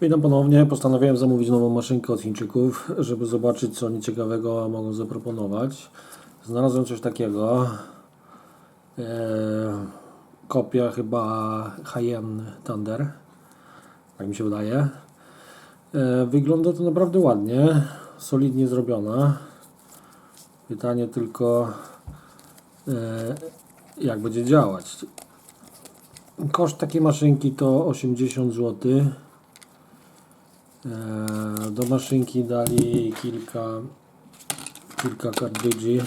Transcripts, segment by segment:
Witam ponownie. Postanowiłem zamówić nową maszynkę od Chińczyków, żeby zobaczyć co oni ciekawego mogą zaproponować. Znalazłem coś takiego. Eee, kopia chyba High-End Thunder. Tak mi się wydaje. Eee, wygląda to naprawdę ładnie. Solidnie zrobiona. Pytanie tylko eee, jak będzie działać. Koszt takiej maszynki to 80 zł. Eee, Do maszynki dali kilka, kilka kartridży.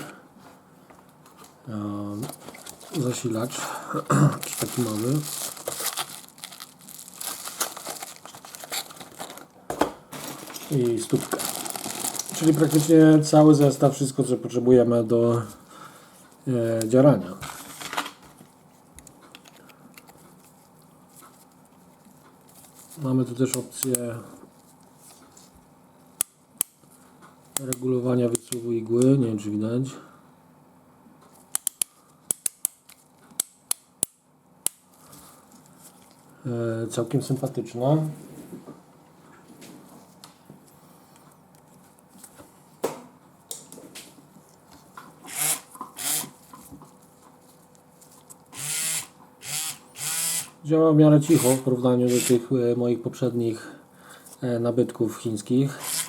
Eee, Zasilacz, jakiś taki mały. I stópkę. Czyli praktycznie cały zestaw, wszystko co potrzebujemy do e, działania. Mamy tu też opcję regulowania wysuwu igły. Nie wiem, czy widać. E, całkiem sympatyczna. Działa w miarę cicho w porównaniu do tych e, moich poprzednich e, nabytków chińskich.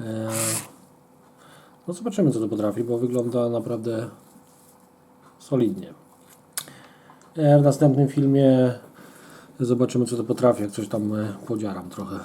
E, No zobaczymy co to potrafi, bo wygląda naprawdę solidnie. E, W następnym filmie zobaczymy co to potrafi, jak coś tam e, podziaram trochę.